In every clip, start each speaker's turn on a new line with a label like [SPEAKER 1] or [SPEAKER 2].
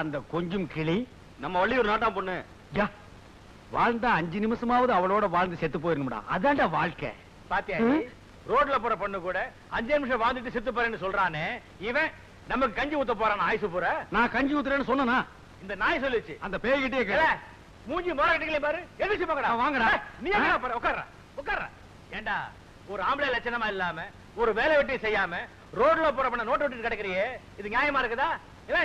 [SPEAKER 1] அந்த கொஞ்சம் கிளி.
[SPEAKER 2] நம்ம வள்ளியூர் நாட்டாம் பொண்ணு.
[SPEAKER 1] யா, வாழ்ந்தா அஞ்சு நிமிஷமாவது அவளோட வாழ்ந்து செத்து போயிருக்கணும்டா அதான்டா வாழ்க்கை.
[SPEAKER 2] பாத்தியா? ரோட்ல போற பொண்ணு கூட அஞ்சு நிமிஷம் வாழ்ந்துட்டு செத்து போறேன்னு சொல்றானே இவன் நமக்கு கஞ்சி ஊத்த போறான் ஆயுசு பூரா?
[SPEAKER 1] நான் கஞ்சி ஊத்துறேன்னு சொன்னனா?
[SPEAKER 2] இந்த நாய் சொல்லுச்சு.
[SPEAKER 1] அந்த பேய்கிட்டே கேள.
[SPEAKER 2] மூஞ்சி மோராட்டிங்களே பாரு. எதிர்த்து பாக்கடா
[SPEAKER 1] வாங்கடா.
[SPEAKER 2] நீ உட்கார்ற உட்கார்ற. ஏண்டா ஒரு ஆம்பளை லட்சணமா இல்லாம ஒரு வேலை வெட்டி செய்யாம ரோட்ல போற பண்ண நோட்டு விட்டு கிடக்குறியே? இது நியாயமா இருக்குதா? இல்லை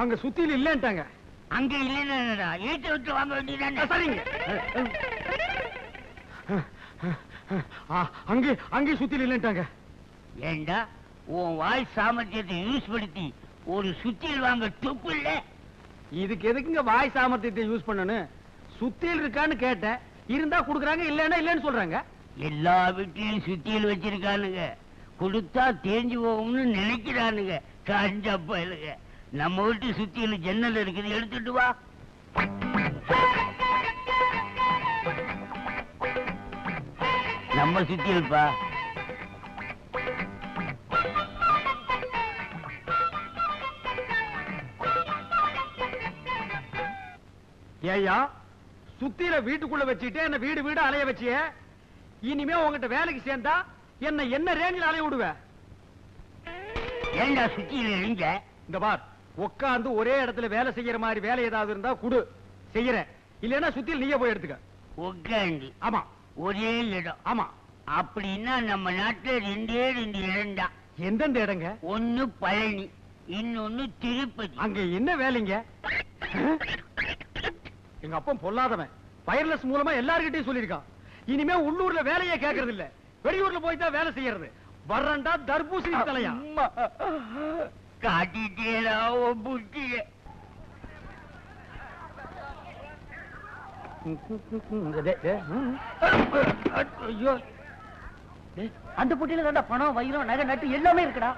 [SPEAKER 1] அங்க சுத்தியில் இல்லன்ட்டாங்க.
[SPEAKER 3] அங்க இல்லைன்னா வீட்டை விட்டு வாங்க வேண்டியதானே
[SPEAKER 1] சரிங்க. அங்கே அங்கே சுத்தியில் இல்லன்ட்டாங்க.
[SPEAKER 3] ஏண்டா உன் வாய் சாமர்த்தியத்தை யூஸ் படுத்தி ஒரு சுத்தியல் வாங்க துப்பு இல்ல
[SPEAKER 1] இதுக்கு எதுக்குங்க வாய் சாமர்த்தியத்தை யூஸ் பண்ணணும்? சுத்தியில் இருக்கான்னு கேட்டேன். இருந்தா குடுக்குறாங்க இல்லன்னா இல்லன்னு சொல்றாங்க.
[SPEAKER 3] எல்லா வீட்லயும் சுத்தியல் வச்சிருக்கானுங்க. கொடுத்தா தேஞ்சு போகும்னு நினைக்கிறானுங்க. காஞ்ச பயலுங்க. நம்ம வீட்டு சுத்தியல் ஜன்னல் இருக்குது எடுத்துட்டு வா. நம்ம சுத்தியல்பா
[SPEAKER 1] ஏயா சுத்தியில வீட்டுக்குள்ள வச்சுட்டு என்ன வீடு வீடு அலைய வச்சிய? இனிமே உங்ககிட்ட வேலைக்கு சேர்ந்தா என்ன என்ன ரேஞ்சில் அலைய விடுவ?
[SPEAKER 3] ஏண்டா சுத்தியல் எரிஞ்ச
[SPEAKER 1] இந்த பார் உட்கார்ந்து ஒரே இடத்துல வேலை செய்யற மாதிரி வேலை ஏதாவது இருந்தா குடு. செய்யறேன். இல்லைன்னா சுத்தியில் நீயே போய் எடுத்துக்க.
[SPEAKER 3] உட்காந்து
[SPEAKER 1] ஆமா.
[SPEAKER 3] ஒரே இடம்.
[SPEAKER 1] ஆமா.
[SPEAKER 3] அப்படின்னா நம்ம நாட்டுல ரெண்டே ரெண்டு இடம் தான்
[SPEAKER 1] எந்தெந்த இடங்க?
[SPEAKER 3] ஒண்ணு பழனி இன்னொன்னு திருப்பதி.
[SPEAKER 1] அங்க என்ன வேலைங்க? எங்க அப்பன் பொல்லாதவன். வயர்லெஸ் மூலமா எல்லார்கிட்டயும் சொல்லியிருக்கான். இனிமே உள்ளூர்ல வேலையே கேக்குறது இல்ல வெளியூர்ல போய் தான் வேலை செய்யறது. வர்றண்டா தர்பூசணி தலையா?
[SPEAKER 3] காட்டிட்டேடா உன் புத்திய அந்த புட்டியில தான்டா பணம் வைரம் நகை நட்டு எல்லாமே இருக்குடா.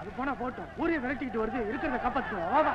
[SPEAKER 1] அது போனா போட்டும். ஊரே விரட்டிக்கிட்டு வருது இருக்கிறத காப்பாத்துவோம் வா, வா.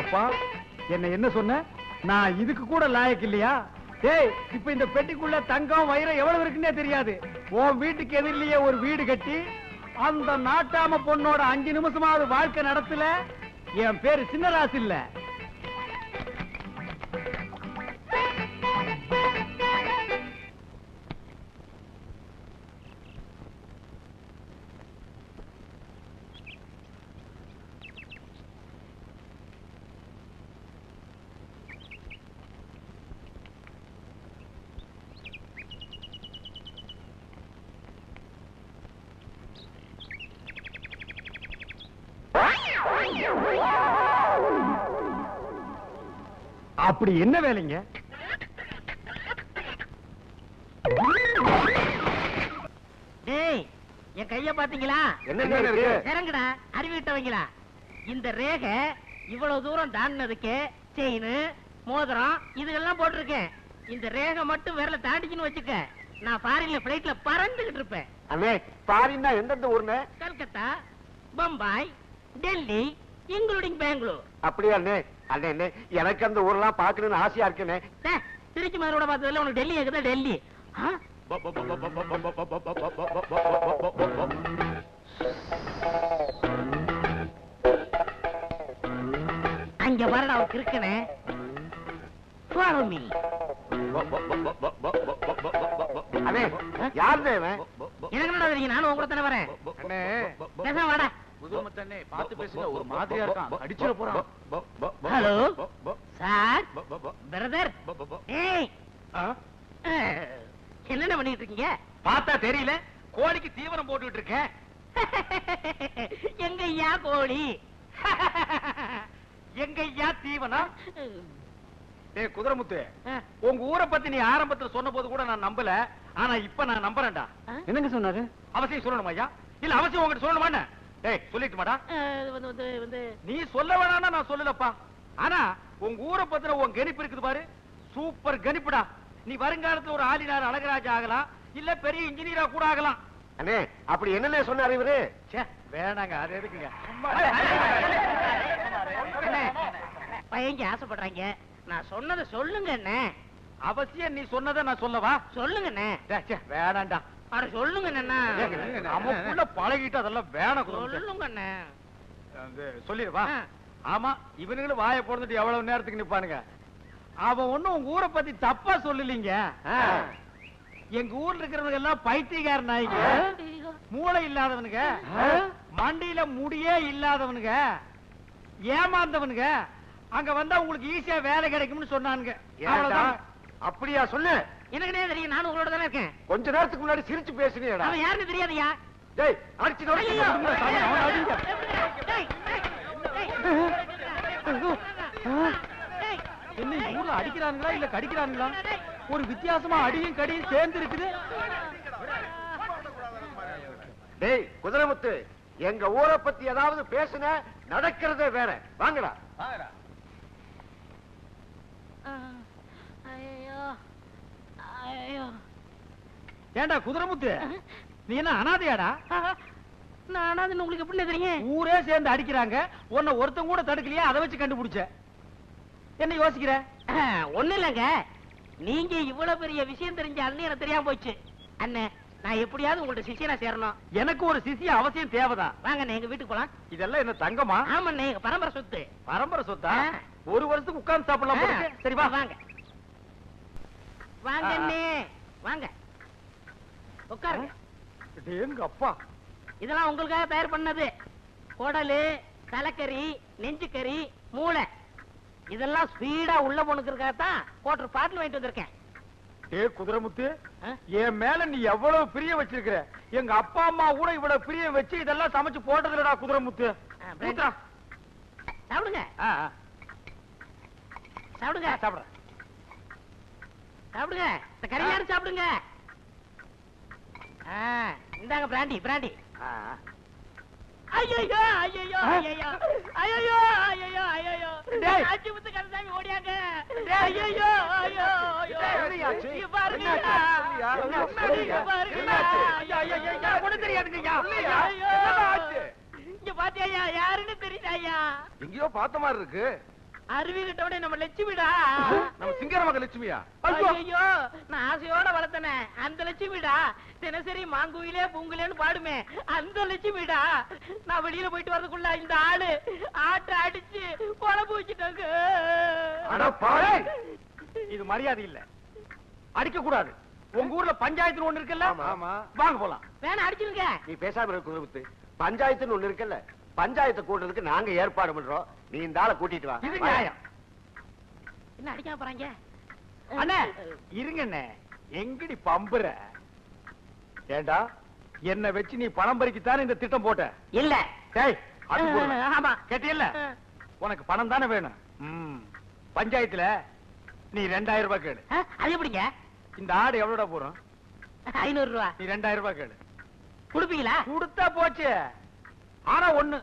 [SPEAKER 1] அப்பா என்ன என்ன சொன்ன? நான் இதுக்கு கூட லாயக்கு இல்லையா? ஏய் இப்ப இந்த பெட்டிக்குள்ள தங்கம் வயிறம் எவ்வளவு இருக்குன்னே தெரியாது. உன் வீட்டுக்கு எதிரிலேயே ஒரு வீடு கட்டி அந்த நாட்டாம பொண்ணோட அஞ்சு நிமிஷமாவது வாழ்க்கை நடத்தல. என் பேரு சின்னராசு இல்ல அப்படி என்ன வேலைங்க?
[SPEAKER 4] டேய் என் கைய பாத்தீங்களா இறங்குடா அறிவிட்டவங்களா இந்த ரேகை இவ்வளவு தூரம் தாண்டினதுக்கு செயின் மோதிரம் இதுகெல்லாம் போட்டிருக்கேன். இந்த ரேகை மட்டும் விரல தாண்டிச்சுன்னு வச்சுக்க நான் ஃபாரின்ல பிளைட்ல பறந்துகிட்டு இருப்பேன்.
[SPEAKER 1] அண்ணே எந்தெந்த ஊர்னே
[SPEAKER 4] கல்கத்தா பம்பாய் டெல்லி இன்க்ளூடிங் பெங்களூர்.
[SPEAKER 1] அப்படியா அண்ணே? அண்ணே அண்ணே எனக்கு அந்த ஊர்லாம் பாக்கணும்னு ஆசையா இருக்குண்ணே.
[SPEAKER 4] திருச்சி மதுரோட பார்த்ததுல உனக்கு டெல்லி இருக்குதா டெல்லி? அங்க பாருடா அவன் இருக்கனே Follow me.
[SPEAKER 1] அண்ணே
[SPEAKER 4] எனக்கு தெரியும் நானும் உங்க கூட தானே வரேன்.
[SPEAKER 1] அண்ணே.
[SPEAKER 4] பேசாம வாடா.
[SPEAKER 2] புதுமத்தண்ணே பார்த்து பேசுங்க ஒரு மாதிரியா இருக்கான். அடிச்சிட போறான்.
[SPEAKER 4] ஹலோ? சார்? பிரதர்? ஏய்! என்னென்ன பண்ணிட்டு இருக்கீங்க?
[SPEAKER 2] பார்த்தா தெரியல. கோழிக்கு தீவனம் போட்டுட்டு இருக்கேன்
[SPEAKER 4] எங்க ஐயா கோழி?
[SPEAKER 2] எங்க ஐயா தீவனம்? டேய் குதிரமுத்து. உங்க ஊரை பத்தி நீ ஆரம்பத்துல சொன்ன போது கூட நான் நம்பல. ஆனா இப்ப நான் நம்புறேன்டா.
[SPEAKER 1] என்னங்க சொன்னாரு?
[SPEAKER 2] அவசியம் சொல்லணுமா ஐயா? இல்ல அவசியம் உங்ககிட்ட சொல்லணுமா
[SPEAKER 4] வந்து வந்து வந்து.
[SPEAKER 2] நீ சொல்ல வேணாம்னா நான் சொல்லலப்பா. ஆனா உங்க ஊரை பத்தின உன் கணிப்பு இருக்குது பாரு. சூப்பர் கணிப்புடா. நீ வருங்காலத்துல ஒரு ஆளினார் அழகராஜா ஆகலாம் இல்ல பெரிய இன்ஜினியரா கூட ஆகலாம்.
[SPEAKER 1] அண்ணே அப்படி என்னண்ணே சொன்னாரு இவரு?
[SPEAKER 2] ச்சே வேணாங்க அது எதுக்குங்க?
[SPEAKER 4] பையங்க ஆசைப்படுறாங்க. நான் சொன்னதை சொல்லுங்க அண்ணே.
[SPEAKER 2] அவசியம் நீ சொன்னதை நான் சொல்லவா?
[SPEAKER 4] சொல்லுங்க அண்ணே.
[SPEAKER 2] வேணாம்டா
[SPEAKER 4] அட சொல்லுங்க அண்ணா.
[SPEAKER 2] நமக்குள்ள பழகிட்டு அதெல்லாம் வேணாம்.
[SPEAKER 4] சொல்லுங்க அண்ணே.
[SPEAKER 2] சொல்லிடுவா. ஆமா இவனுங்களும் வாயை போடுந்துட்டு எவ்வளவு நேரத்துக்கு நிப்பானுங்க? அவன் ஒண்ணும் உங்க ஊரை பத்தி தப்பா சொல்லலீங்க. எங்க ஊர்ல இருக்கிறவங்க எல்லாம் பைத்தியக்கார நாய்ங்க. மூளை இல்லாதவனுங்க. மண்டியில முடியே இல்லாதவனுங்க. ஏமாந்தவனுங்க. அங்க வந்தா உங்களுக்கு ஈஸியா வேலை கிடைக்கும்னு சொன்னானுங்க.
[SPEAKER 1] அப்படியா? சொல்லு.
[SPEAKER 4] எனக்குனே தெரியும்? நானும் உங்களோட தானே இருக்கேன்.
[SPEAKER 1] கொஞ்ச நேரத்துக்கு முன்னாடி சிரிச்சு பேசுனீடா
[SPEAKER 4] அவன் யாருன்னு தெரியாதயா?
[SPEAKER 1] டேய் அடிச்சு. என்ன ஊர்ல அடிக்கிறானுங்களா இல்ல கடிக்கிறானுங்களா? ஒரு வித்தியாசமா அடியும் கடியும் சேர்ந்து இருக்குது டேய் குதிரைமுத்து எங்க ஊரை பத்தி ஏதாவது பேசுன நடக்கிறதே வேற. வாங்கடா.
[SPEAKER 4] ஐயோ ஐயோ
[SPEAKER 1] ஏண்டா குதிரைமுத்து? நீ என்ன அனாதையாடா?
[SPEAKER 4] நானாவது உங்களுக்கு எப்படி தெரியும்?
[SPEAKER 1] ஊரே சேர்ந்து அடிக்கிறாங்க. உன்னை ஒருத்தன் கூட தடுக்கலையா அதை வச்சு கண்டுபிடிச்ச. என்ன யோசிக்கிற?
[SPEAKER 4] ஒண்ணு இல்லங்க. நீங்க இவ்வளவு பெரிய விஷயம் தெரிஞ்ச அண்ணன் எனக்கு தெரியாம போச்சு. அண்ணே நான் எப்படியாவது உங்கள்ட்ட சிஷியனா சேரணும்.
[SPEAKER 1] எனக்கு ஒரு சிசிய அவசியம் தேவைதான்.
[SPEAKER 4] வாங்க எங்க வீட்டுக்கு போலாம்.
[SPEAKER 1] இதெல்லாம் என்ன தங்கமா?
[SPEAKER 4] ஆமாண்ணே எங்க பரம்பரை சொத்து.
[SPEAKER 1] பரம்பரை சொத்தா. ஒரு வருஷத்துக்கு உட்கார்ந்து சாப்பிடலாம் போல இருக்கு. சரி வா.
[SPEAKER 4] வாங்க. வாங்க. அண்ணே. வாங்க. உட்காருங்க.
[SPEAKER 1] எங்க அப்பா?
[SPEAKER 4] இதெல்லாம் உங்களுக்காக தயார் பண்ணது. குடலு தலைக்கறி நெஞ்சுக்கறி மூளை. இதெல்லாம் ஸ்பீடா உள்ள போனுக்கிறதுக்காகத்தான் கோட்டர் பாட்டில் வாங்கிட்டு வந்திருக்கேன்.
[SPEAKER 1] ஏ குதிரைமுத்து? என் மேல நீ எவ்வளவு பிரியம் வச்சிருக்கிற? எங்க அப்பா அம்மா கூட இவ்வளவு பிரியம் வச்சு இதெல்லாம் சமைச்சு போட்டதுலடா குதிரைமுத்து.
[SPEAKER 4] ஆ, பிரெட்.
[SPEAKER 1] ஊத்துடா.
[SPEAKER 4] சாப்பிடுங்க. சாப்பிடுங்க.
[SPEAKER 1] ஆ, சாப்பிடுறேன்.
[SPEAKER 4] சாப்பிடுங்க இந்த கறியாரு சாப்பிடுங்க இந்தாங்க பிராண்டி பிராண்டி. ஐயோ ஐயோ? ஐயோ ஐயோ ஐயோ ஐயோ. அஞ்சு முத்து கந்தசாமி ஓடியாங்க
[SPEAKER 1] டேய்.
[SPEAKER 4] ஐயோ ஐயோ ஐயோ பாருங்க? பாருங்க
[SPEAKER 1] என்னாச்சு?
[SPEAKER 4] ஐயோ, ஐயோ, ஐயோ, ஐயோ. ஐயோ, ஐயோ. இங்க பாத்தியா யாருன்னு தெரியுதாயா
[SPEAKER 1] எங்கேயோ பார்த்த மாதிரி இருக்கு
[SPEAKER 4] அருவி கிட்டோட நம்ம லட்சுமிடா.
[SPEAKER 1] நம்ம சிங்கர மக லட்சுமியா?
[SPEAKER 4] ஐயோ நான் ஆசையோட வளர்த்தனே. அந்த லட்சுமிடா. தினசரி மாங்குயிலே பூங்குலேன்னு பாடுமே. அந்த லட்சுமிடா. நான் வெளியில போயிட்டு வரதுக்குள்ள இந்த ஆளு ஆட்டை அடிச்சு குழம்பு வச்சுட்டாங்க
[SPEAKER 1] இது மரியாதை இல்ல. அடிக்க கூடாது. உங்க ஊர்ல பஞ்சாயத்து ஒண்ணு இருக்குல்ல?
[SPEAKER 5] ஆமா.
[SPEAKER 1] வாங்க போலாம்.
[SPEAKER 4] வேணா அடிச்சிருங்க.
[SPEAKER 5] நீ பேசாம பஞ்சாயத்துன்னு ஒண்ணு இருக்குல்ல? பஞ்சாயத்தை கூட்டுறதுக்கு நாங்க ஏற்பாடு பண்றோம். நீ இந்த ஆளை கூட்டிட்டு வா.
[SPEAKER 1] இது நியாயம்.
[SPEAKER 4] என்ன அடிக்காம போறாங்க?
[SPEAKER 1] அண்ணே. இருங்க அண்ணே எங்கடி பம்புற? ஏண்டா என்ன வச்சு நீ பணம் பறிக்கத்தானே இந்த திட்டம் போட்ட?
[SPEAKER 4] இல்ல.
[SPEAKER 1] டேய்.
[SPEAKER 4] ஆமா.
[SPEAKER 1] கேட்டியல்ல உனக்கு பணம் தானே வேணும். ம். பஞ்சாயத்துல
[SPEAKER 2] நீ ரெண்டாயிரம் ரூபாய் கேளு.
[SPEAKER 4] அது எப்படிங்க?
[SPEAKER 2] இந்த ஆடு எவ்வளோடா போறோம்
[SPEAKER 4] ஐநூறு ரூபா.
[SPEAKER 2] நீ ரெண்டாயிரம் ரூபாய் கேளு.
[SPEAKER 4] கொடுப்பீங்களா?
[SPEAKER 2] கொடுத்தா போச்சு. ஆனா ஒண்ணு.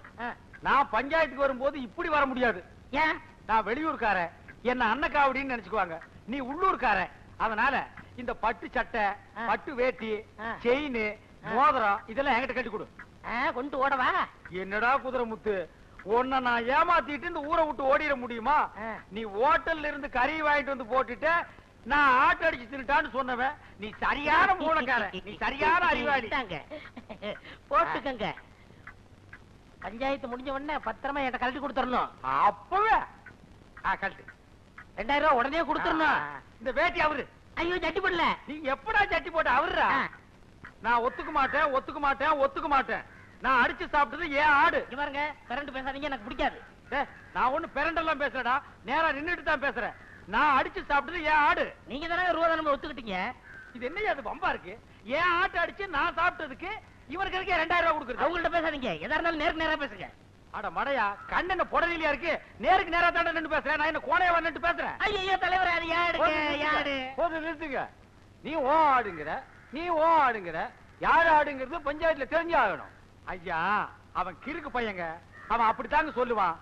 [SPEAKER 2] நான் பஞ்சாயத்துக்கு வரும்போது இப்படி வர முடியாது.
[SPEAKER 4] ஏன்?
[SPEAKER 2] நான் வெளியூர்காரன். என்ன அன்னக்காவடின்னு நினைச்சுக்குவாங்க. நீ உள்ளூர்கார அதனால இந்த பட்டு சட்டை. பட்டு வேட்டி. செயின் மோதிரம் இதெல்லாம் என்கிட்ட கட்டி கொடு.
[SPEAKER 4] கொண்டு ஓடவா?
[SPEAKER 2] என்னடா குதிரை முத்து? உன்னை நான் ஏமாத்திட்டு இந்த ஊரை விட்டு ஓடிட முடியுமா. நீ ஹோட்டல்ல இருந்து கறி வாங்கிட்டு வந்து போட்டுட்டு நான் ஆட்டு அடிச்சு தின்னுட்டான்னு சொன்னவன். நீ சரியான மூலக்காரன் நீ சரியான அறிவாளி.
[SPEAKER 4] போட்டுக்கங்க. பஞ்சாயத்து முடிஞ்ச உடனே பத்திரமா என்கிட்ட கழட்டி கொடுத்துடணும்.
[SPEAKER 2] அப்பவே. ஆ, கழட்டு.
[SPEAKER 4] ரெண்டாயிரம் ரூபாய் உடனே கொடுத்துடணும்.
[SPEAKER 2] இந்த வேட்டி அவரு.
[SPEAKER 4] ஐயோ சட்டி போடல.
[SPEAKER 2] நீ எப்படா சட்டி போட்ட அவருடா. நான் ஒத்துக்க மாட்டேன் ஒத்துக்க மாட்டேன் ஒத்துக்க மாட்டேன். நான் அடிச்சு சாப்பிட்டது ஏன் ஆடு.
[SPEAKER 4] பாருங்க கரண்ட் பேசாதீங்க எனக்கு பிடிக்காது.
[SPEAKER 2] நான் ஒண்ணு பெரண்டெல்லாம் பேசுறேடா நேரா நின்னுட்டு தான் பேசுறேன். நான் அடிச்சு சாப்பிட்டது ஏன் ஆடு.
[SPEAKER 4] நீங்க தானே ரூபா தானே ஒத்துக்கிட்டீங்க?
[SPEAKER 2] இது என்னையா அது பம்பா இருக்கு? ஏன் ஆட்டு அடிச்சு நான் சாப்பிட்டதுக்கு இவருக்கு இருக்கே ரெண்டாயிரம் ரூபாய் கொடுக்குறது.
[SPEAKER 4] அவங்கள்ட்ட பேசாதீங்க. எதா இருந்தாலும் நேருக்கு நேரா பேசுங்க.
[SPEAKER 2] அட மடையா கண்ணென்ன புடலியா இருக்கு? நேருக்கு நேரா தானே நின்னு பேசுறேன். நான் என்ன கோணையா நின்று பேசுறேன்?
[SPEAKER 4] ஐயோ தலைவர் அது யாடு
[SPEAKER 2] நிறுத்துங்க. போதும் நிறுத்துங்க. நீ ஓ ஆடுங்கிற நீ ஓ ஆடுங்கிற யார் ஆடுங்கிறது பஞ்சாயத்துல தெரிஞ்சு ஆகணும் ஐயா அவன் கிறுக்கு பையங்க. அவன் அப்படித்தாங்க சொல்லுவான்.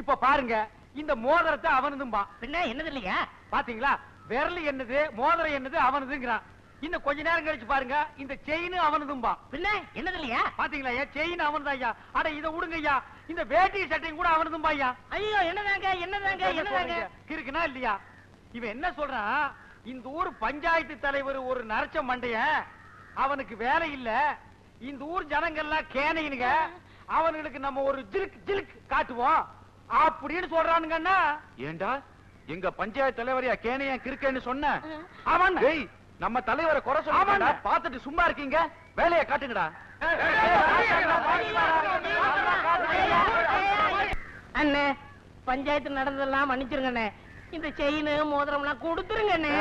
[SPEAKER 2] இப்ப பாருங்க இந்த மோதிரத்தை அவனதும்பா.
[SPEAKER 4] பின்ன என்னது இல்லையா?
[SPEAKER 2] பாத்தீங்களா? விரல் என்னது மோதிரம் என்னது அவனதுங்கிறான். இன்னும் கொஞ்ச நேரம் கழிச்சு பாருங்க. இந்த செயின் அவனதும்பா.
[SPEAKER 4] பின்ன? என்னது இல்லையா?
[SPEAKER 2] பாத்தீங்களா ஐயா செயின் அவனதான் ஐயா அட இத விடுங்க ஐயா இந்த வேட்டி சட்டையும் கூட அவனதும்பா ஐயா
[SPEAKER 4] ஐயோ என்னதாங்க என்னதாங்க? என்னதாங்க
[SPEAKER 2] இருக்குனா இல்லையா? இவன் என்ன சொல்றான் இந்த ஊர் பஞ்சாயத்து தலைவர் ஒரு நரச்ச மண்டைய. அவனுக்கு வேலை இல்ல. இந்த ஊர் ஜனங்கள்லாம் கேனையினுங்க. அவனுங்களுக்கு நம்ம ஒரு ஜிலுக் ஜிலுக் காட்டுவோம். அப்படின்னு சொல்றானுங்கன்னா ஏண்டா? எங்க பஞ்சாயத்து தலைவரையா கேனையா கிறுக்கன்னு சொன்ன? அவன் நம்ம தலைவரை குறை சொல்ல பாத்துட்டு சும்மா இருக்கீங்க. வேலையை காட்டுங்கடா.
[SPEAKER 4] அண்ணே பஞ்சாயத்து நடந்ததெல்லாம் மன்னிச்சிருங்க அண்ணே இந்த செயின் மோதிரம் எல்லாம் கொடுத்துருங்க அண்ணே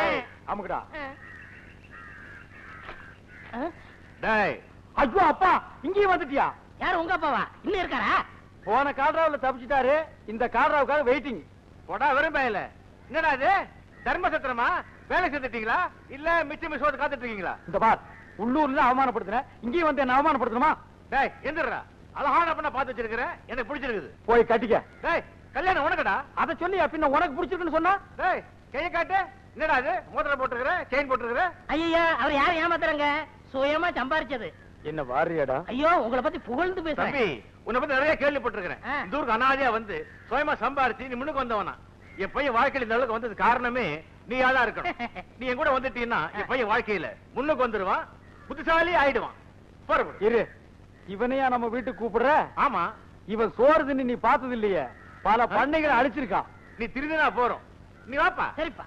[SPEAKER 2] அமுக்குடா
[SPEAKER 4] ஆ?
[SPEAKER 2] டேய். ஐயோ அப்பா இங்கேயும் வந்துட்டியா?
[SPEAKER 4] யார் உங்க அப்பாவா? இன்னும் இருக்காரா?
[SPEAKER 2] போன கால்ராவுல தப்பிச்சிட்டாரு. இந்த கால்ராவுக்காக வெயிட்டிங் போடா வெறும் பயல. என்னடா இது? தர்மசத்திரமா வேலை செஞ்சுட்டீங்களா? இல்ல மிச்சம் மிச்சம் காத்துட்டு இருக்கீங்களா இந்த பார் உள்ளூர்ல அவமானப்படுத்துன இங்கேயும் வந்து என்ன அவமானப்படுத்தணுமா? டேய் எந்திரா அழகான பண்ண பார்த்து வச்சிருக்கிற எனக்கு பிடிச்சிருக்குது. போய் கட்டிக்க. டேய் கல்யாணம் உனக்குடா. அத சொல்லி பின்ன உனக்கு பிடிச்சிருக்குன்னு சொன்னா? டேய் கைய காட்டு. என்னடா இது? மோதிரம் போட்டுருக்கிற செயின் போட்டுருக்கிற?
[SPEAKER 4] ஐயா அவர் யார் ஏமாத்துறாங்க? சுயமா சம்பாரிச்சது.
[SPEAKER 2] என்ன வாரியடா?
[SPEAKER 4] ஐயோ உங்களை பத்தி புகழ்ந்து பேசுறேன்.
[SPEAKER 2] தம்பி உன்னை பத்தி நிறைய கேள்விப்பட்டிருக்கிறேன். இந்த ஊருக்கு அனாதையா வந்து சுயமா சம்பாரிச்சு நீ முன்னுக்கு வந்தவனா? என் பையன் வாழ்க்கையில இந்த அளவுக்கு வந்தது காரணமே நீ தான் இருக்கணும். நீ என் கூட வந்துட்டீன்னா என் பையன் வாழ்க்கையில முன்னுக்கு வந்துருவான் புத்திசாலி ஆயிடுவான். புறப்படு
[SPEAKER 1] இரு. இவனையா நம்ம வீட்டுக்கு கூப்பிடுற?
[SPEAKER 2] ஆமா.
[SPEAKER 1] இவன் சோறு தின்னு நீ பார்த்தது இல்லையே பல பண்ணைகளை அழிச்சிருக்கான்
[SPEAKER 2] நீ திருந்தினா போறோம். நீ வாப்பா.
[SPEAKER 4] சரிப்பா.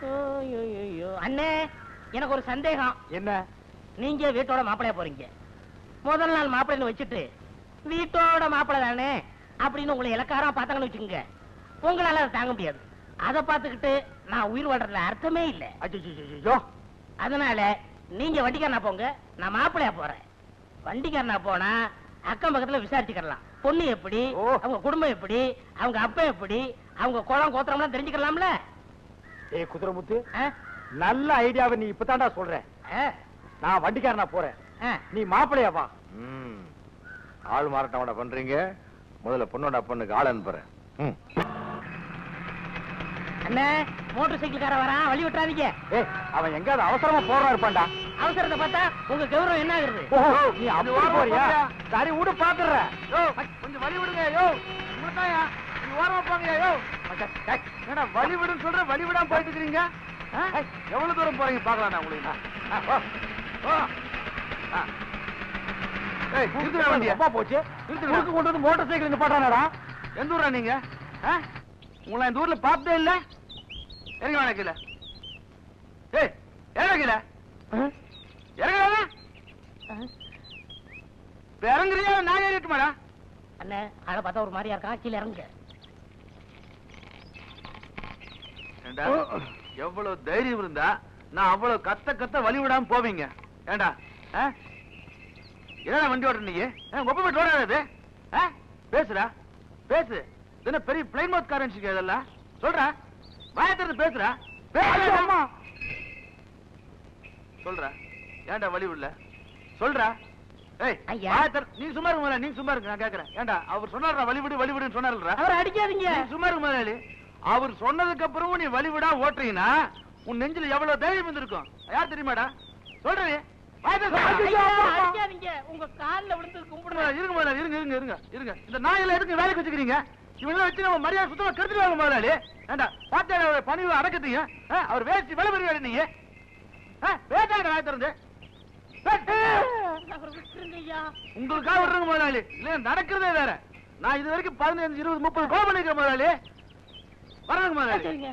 [SPEAKER 4] ஐயோ, ஐயோ, ஐயோ. அண்ணே எனக்கு ஒரு சந்தேகம்.
[SPEAKER 1] என்ன?
[SPEAKER 4] நீங்க வீட்டோட மாப்பிளைய போறீங்க. முதல் நாள் மாப்பிள்ளைன்னு வச்சுட்டு வீட்டோட மாப்பிள்ளை தானே அப்படின்னு உங்களை இலக்காரமா பார்த்தாங்கன்னு வச்சுக்கோங்க. உங்களால அதை தாங்க முடியாது. அதை பார்த்துக்கிட்டு நான் உயிர் வாழ்றதுல அர்த்தமே இல்லை
[SPEAKER 1] ஐயோ
[SPEAKER 4] அதனால நீங்க வண்டிக்காரனா போங்க நான் மாப்பிள்ளையா போறேன் வண்டிக்காரனா போனா அக்கம் பக்கத்துல விசாரிச்சுக்கலாம் பொண்ணு எப்படி. அவங்க குடும்பம் எப்படி அவங்க அப்பா எப்படி அவங்க குளம் கோத்திரம்லாம் தெரிஞ்சுக்கலாம்ல
[SPEAKER 1] ஏய் குதிரைமுத்து? நல்ல ஐடியாவை நீ இப்பதான்டா சொல்ற? நான் வண்டிக்காரனா போறேன். நீ மாப்பிளையா வா
[SPEAKER 5] ம். ஆள் மாறாட்டமாடா பண்றீங்க முதல்ல பொண்ணோட பொண்ணுக்கு ஆள் அனுப்புறேன்.
[SPEAKER 4] அண்ணே மோட்டார் சைக்கிள்கார வரான் வழி விட்டுறாதீங்க.
[SPEAKER 1] ஏய் அவன் எங்காவது அவசரமா போறா இருப்பான்டா.
[SPEAKER 4] அவசரத்தை பார்த்தா உங்க கௌரவம் என்ன ஆகுறது?
[SPEAKER 1] நீ அப்படி போறியா? சரி விடு பாத்துறேன்.
[SPEAKER 2] யோ கொஞ்சம் வழி விடுங்க யோ. உங்களுக்காயா? நீ ஓரமா போங்க யோ. என்னடா வழி விடுன்னு சொல்ற வழி விடாம போயிட்டு இருக்கீங்க? எவ்வளவு தூரம் போறீங்க பாக்கலாம் நான் உங்களுக்கு.
[SPEAKER 1] போச்சு. கொண்டு வந்து மோட்டார் சைக்கிள் நிப்பாட்டானடா
[SPEAKER 2] எந்த ஊரா நீங்க? உங்களை இந்த ஊர்ல பார்த்ததே இல்ல? இறங்க வேணா கீழே? ஏய் இறங்க கீழே? இறங்க இறங்குறியா? நான் ஏறிட்டுமாடா
[SPEAKER 4] அண்ணே ஆளை பார்த்தா ஒரு மாதிரியா இருக்கான் கீழே
[SPEAKER 2] ஏண்டா எவ்வளவு தைரியம் இருந்தா நான் அவ்வளவு கத்த கத்த வழி விடாம போவீங்க. ஏண்டா? என்னடா வண்டி ஓட்டுற நீ? ஒப்ப போட்டு ஓடாது பேசுடா. பேசு. என்ன பெரிய பிளைன் மவுத் காரன்ஸ் இதெல்லாம். சொல்றா. வாயத்திறந்து பேசுறா?
[SPEAKER 1] அம்மா.
[SPEAKER 2] சொல்றா. ஏன்டா வழி விடல? சொல்றா. நீ சும்மா முதல்ல, நீ சும்மா இருங்க நான் கேக்குறேன். ஏன்டா அவர் சொன்னாரா வழி விடு வழி விடுன்னு சொன்னாருல்ல
[SPEAKER 4] அவர் அடிக்காதீங்க.
[SPEAKER 2] சும்மா இருங்க முதலாளி அவர் சொன்னதுக்கு அப்புறமும் நீ வழி விடா ஓட்டுறீங்கன்னா உன் நெஞ்சில எவ்வளவு தைரியம் இருந்திருக்கும்? யார் தெரியுமாடா? சொல்றேன்
[SPEAKER 4] உங்க கால்ல விழுந்து
[SPEAKER 2] முதலாளி இருங்க இருங்க இருங்க இருங்க. இந்த நாயில எதுக்கு வேலைக்கு வச்சுக்கிறீங்க? இவங்க வச்சு நம்ம மரியாதை சுத்தமா கெடுத்துருவாங்க முதலாளி. ஏண்டா பார்த்தா அவர் பணிவு அடக்கத்தீங்க அவர் வேஸ்ட் வேலை பெரிய நீங்க வேட்டாங்க வாய் திறந்து. உங்களுக்காக விடுறேங்க முதலாளி. இல்ல நடக்கிறதே வேற. நான் இது வரைக்கும் பதினஞ்சு இருபது முப்பது கோல் பண்ணிருக்கேன் முதலாளி. வரேங்க முதலாளி.
[SPEAKER 4] சரிங்க.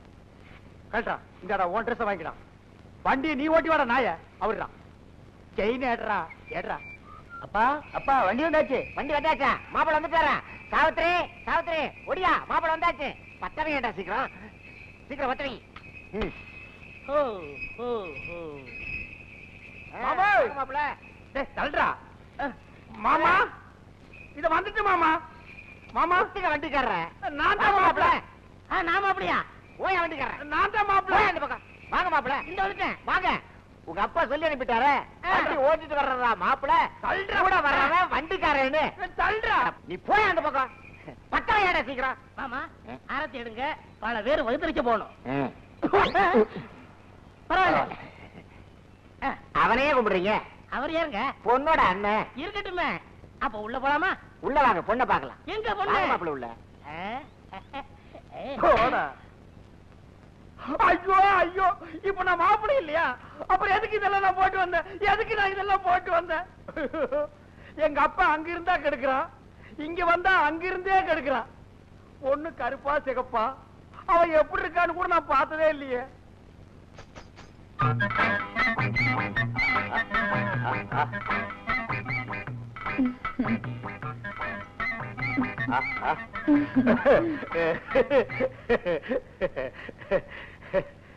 [SPEAKER 1] கலட்டுறா இந்தாடா உன் ட்ரெஸ் வாங்கிடா. வண்டியை நீ ஓட்டி வாடா நாய. அவர்டா செயின் ஏடுறா ஏடுறா.
[SPEAKER 4] அப்பா அப்பா வண்டி வந்தாச்சு. வண்டி வந்தாச்சா? மாப்பிள வந்துட்டாரா சாவித்ரி சாவித்ரி ஒடியா மாப்பிள வந்தாச்சு. பத்தவை ஏண்டா சீக்கிரம்? சீக்கிரம் பத்தவை.
[SPEAKER 1] மாமா.
[SPEAKER 4] மாப்பிள
[SPEAKER 1] டேய் தள்ளுடா. மாமா? இத வந்துட்டு மாமா. மாமா?
[SPEAKER 4] வண்டிக்காரர?
[SPEAKER 1] நான் தான் மாப்பிள
[SPEAKER 4] ஆ நான் மாப்பிளையா ஓய் வண்டிக்காரன்
[SPEAKER 1] நான் தான் மாப்பிள
[SPEAKER 4] போய் அந்த பக்கம். வாங்க மாப்பிள இந்த வந்துட்டேன் வாங்க. உங்க அப்பா சொல்லி அனுப்பிட்டாரே. ஓட்டிட்டு வர்றதா மாப்பிள
[SPEAKER 1] தள்ளுடா.
[SPEAKER 4] கூட வர்றவன் வண்டிக்காரன்னு.
[SPEAKER 1] தள்ளுடா.
[SPEAKER 4] நீ போய் அந்த பக்கம். பக்கம் ஏடா சீக்கிரம். மாமா ஆரத்தி எடுங்க. பல பேர் வகுத்தரிக்க போகணும். பரவாயில்ல. அவனையே கும்பிடுறீங்க? அவர் யாருங்க? பொண்ணோட அண்ணன். இருக்கட்டுமே. அப்ப உள்ள போலாமா? உள்ள வாங்க பொண்ணை பார்க்கலாம். எங்க பொண்ணு? மாப்பிள்ள உள்ள.
[SPEAKER 1] ஐயோ ஐயோ இப்ப நான் மாப்பிளை இல்லையா? அப்புறம் எதுக்கு இதெல்லாம் நான் போட்டு வந்தேன்? எதுக்கு நான் இதெல்லாம் போட்டு வந்தேன்? எங்க அப்பா அங்க இருந்தா கெடுக்கிறான். இங்க வந்தா அங்க இருந்தே கெடுக்கிறான். ஒண்ணு கருப்பா சிகப்பா. அவன் எப்படி இருக்கான்னு கூட நான் பார்த்ததே இல்லையே.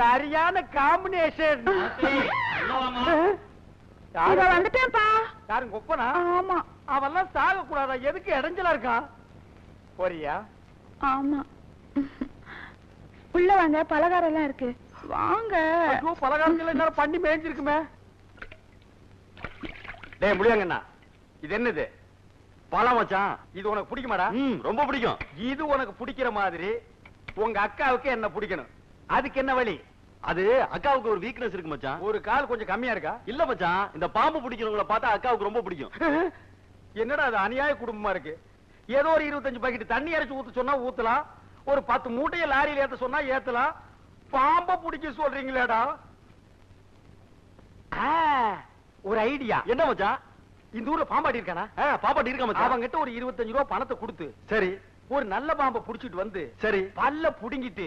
[SPEAKER 1] சரியான காம்பினேஷன்
[SPEAKER 6] வந்துட்டேன்ப்பா.
[SPEAKER 1] யாரும் கொப்பனா
[SPEAKER 6] ஆமா.
[SPEAKER 1] அவெல்லாம் சாக கூடாதா எதுக்கு இடைஞ்சலா இருக்கான் போறியா?
[SPEAKER 6] ஆமா. உள்ள வாங்க பலகாரம் எல்லாம் இருக்கு. வாங்க.
[SPEAKER 1] ஐயோ பலகாரங்கள் என்ன பண்ணி மேய்ஞ்சிருக்குமே. டேய் முடியாங்கண்ணா இது என்னது? பழம் மச்சான் இது உனக்கு பிடிக்குமாடா? ரொம்ப பிடிக்கும். இது உனக்கு பிடிக்கிற மாதிரி உங்க அக்காவுக்கு என்ன பிடிக்கணும்? அதுக்கு என்ன வழி?
[SPEAKER 5] அது அக்காவுக்கு ஒரு வீக்னஸ் இருக்கு மச்சான்.
[SPEAKER 1] ஒரு கால் கொஞ்சம் கம்மியா இருக்கா?
[SPEAKER 5] இல்ல மச்சான் இந்த பாம்பு பிடிக்கிறவங்கள பார்த்தா அக்காவுக்கு ரொம்ப பிடிக்கும்.
[SPEAKER 1] என்னடா அது அநியாய குடும்பமா இருக்கு? ஏதோ ஒரு இருபத்தஞ்சு பாக்கெட் தண்ணி அரைச்சு ஊத்த சொன்னா ஊத்தலாம் ஒரு பத்து மூட்டைய லாரியில ஏத்த சொன்னா ஏத்தலாம். பாம்ப பிடிக்க சொல்றீங்களேடா. ஒரு ஐடியா
[SPEAKER 5] என்ன மச்சான்?
[SPEAKER 1] இந்த ஊர்ல பாம்பாடி இருக்கானா?
[SPEAKER 5] ஆ, பாப்பாட்டி இருக்க மச்சான்.
[SPEAKER 1] அவங்கிட்ட ஒரு இருபத்தஞ்சு ரூபா பணத்தை கொடுத்து
[SPEAKER 5] சரி.
[SPEAKER 1] ஒரு நல்ல பாம்பை புடிச்சிட்டு வந்து
[SPEAKER 5] சரி.
[SPEAKER 1] பல்ல புடுங்கிட்டு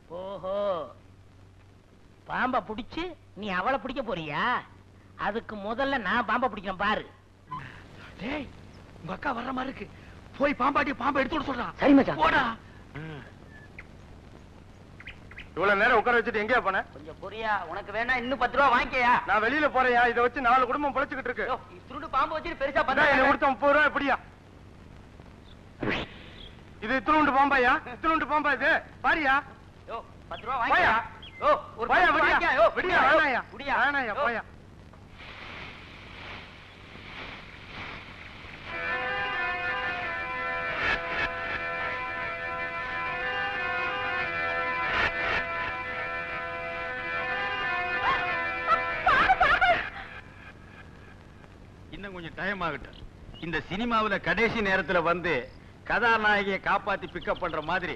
[SPEAKER 4] ஓஹோ. பாம்பை பிடிச்சு நீ அவளை பிடிக்க போறியா? அதுக்கு முதல்ல நான் பாம்பை பிடிக்கிறேன் பாரு.
[SPEAKER 1] டேய் உங்க அக்கா வர்ற மாதிரி இருக்கு. போய் பாம்பாட்டி பாம்பை எடுத்து விட சொல்றான்
[SPEAKER 4] சரி மச்சான்.
[SPEAKER 1] போடா.
[SPEAKER 7] இவ்வளவு நேரம் உட்கார வச்சுட்டு எங்கேயா போன?
[SPEAKER 4] கொஞ்சம் பொரியா உனக்கு வேணா இன்னும் பத்து ரூபா வாங்கிக்கயா?
[SPEAKER 7] நான் வெளியில போறேயா இதை வச்சு நாலு குடும்பம் பொழைச்சுக்கிட்டு இருக்கு.
[SPEAKER 4] துருடு பாம்பு வச்சுட்டு பெருசா
[SPEAKER 7] அதான் எனக்கு கொடுத்த முப்பது ரூபாய் எப்படியா இது இத்தினுண்டு பாம்பாயா? இத்தினுண்டு பாம்பா இது? பாரியா?
[SPEAKER 4] பத்து ரூபா
[SPEAKER 7] போயா
[SPEAKER 4] ஓ ஒரு
[SPEAKER 7] போயா
[SPEAKER 4] பத்து
[SPEAKER 7] விடியா
[SPEAKER 4] வாங்கிக்கயா? யோ,
[SPEAKER 7] விடியா
[SPEAKER 4] யோ,
[SPEAKER 7] வேணாயா
[SPEAKER 4] விடியா.
[SPEAKER 7] வேணாயா
[SPEAKER 4] யோ.
[SPEAKER 7] போயா
[SPEAKER 1] இன்னும் கொஞ்சம் டைம் ஆகட்டும் இந்த சினிமாவுல கடைசி நேரத்துல வந்து கதாநாயகியை காப்பாத்தி பிக்கப் பண்ற மாதிரி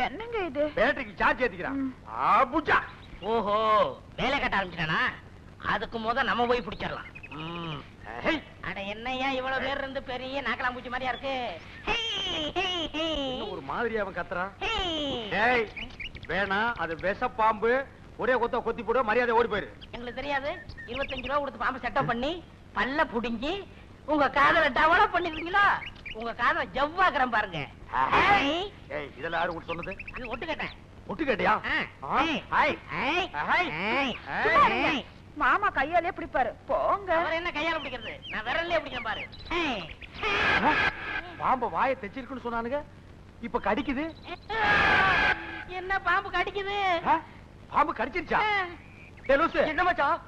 [SPEAKER 6] என்னங்க இது
[SPEAKER 1] பேட்டரிக்கு சார்ஜ் ஏத்திக்கிறான். அபுஜா
[SPEAKER 4] ஓஹோ வேலை கட்ட ஆரம்பிச்சிட்டானா அதுக்கு முத நம்ம போய் பிடிச்சிடலாம் அட என்னய்யா இவ்வளவு பேர் இருந்து பெரிய நாக்கலாம் பூச்சி மாதிரியா இருக்கு ஹேய், ஹேய், ஹேய்.
[SPEAKER 1] இன்னும் ஒரு மாதிரி அவன் கத்துறான் வேணாம் அது விஷ பாம்பு ஒரே கொத்த கொத்தி போடு மரியாதை ஓடி போயிரு.
[SPEAKER 4] எங்களுக்கு தெரியாது. இருபத்தஞ்சு ரூபா கொடுத்து பாம்பு செட்டப் பண்ணி பல்ல புடுங்கி உங்க காதல டெவலப் பண்ணிருக்கீங்களா? உங்க காதல ஜவ்வாக்குறேன் பாருங்க.
[SPEAKER 1] இதெல்லாம் யாரு உனக்கு சொன்னது?
[SPEAKER 4] அது ஒட்டு கேட்டேன்.
[SPEAKER 1] ஒட்டு கேட்டியா.
[SPEAKER 6] மாமா கையாலே பிடிப்பாரு. போங்க.
[SPEAKER 4] அவர் என்ன கையால பிடிக்கிறது? நான் விரல்லே பிடிக்கிறேன் பாரு.
[SPEAKER 1] பாம்பை வாயை தைச்சிருக்குன்னு சொன்னானுங்க. இப்ப கடிக்குது.
[SPEAKER 4] என்ன பாம்பு கடிக்குது?
[SPEAKER 1] பாம்பு கடிச்சிருச்சா?
[SPEAKER 4] என்ன மச்சான்?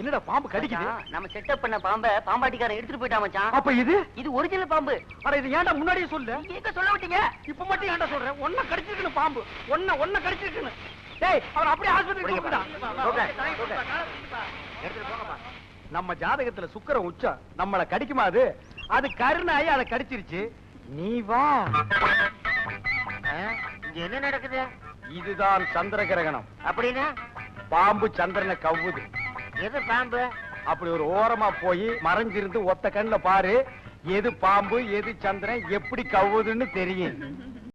[SPEAKER 1] என்னடா பாம்பு கடிக்குது?
[SPEAKER 4] நம்ம செட்டப் பண்ண பாம்ப பாம்பாட்டிக்காரன் எடுத்துட்டு போயிட்டான் மச்சான்.
[SPEAKER 1] அப்ப இது?
[SPEAKER 4] இது ஒரிஜினல் பாம்பு.
[SPEAKER 1] அட இது ஏன்டா முன்னாடியே சொல்லு?
[SPEAKER 4] நீங்க எங்க சொல்ல விட்டீங்க?
[SPEAKER 1] இப்ப மட்டும் ஏன்டா சொல்றேன் ஒன்ன கடிச்சிருக்குன்னு பாம்பு. ஒன்ன ஒன்ன கடிச்சிருக்குன்னு. டேய் அவன் அப்படியே ஆஸ்பத்திரிக்கு கூப்பிடா நம்ம ஜாதகத்துல சுக்கிரன் உச்சம். நம்மள கடிக்குமா அது? அது கருணாயி அதை கடிச்சிருச்சு. நீ வா.
[SPEAKER 4] இங்க என்ன நடக்குது?
[SPEAKER 1] இதுதான் சந்திர கிரகணம்.
[SPEAKER 4] அப்படின்னா?
[SPEAKER 1] பாம்பு சந்திரனை கவ்வுது.
[SPEAKER 4] எது பாம்பு?
[SPEAKER 1] அப்படி ஒரு ஓரமா போய் மறைஞ்சிருந்து ஒத்த கண்ணுல பாரு எது பாம்பு எது சந்திரன் எப்படி கவ்வுதுன்னு தெரியும்.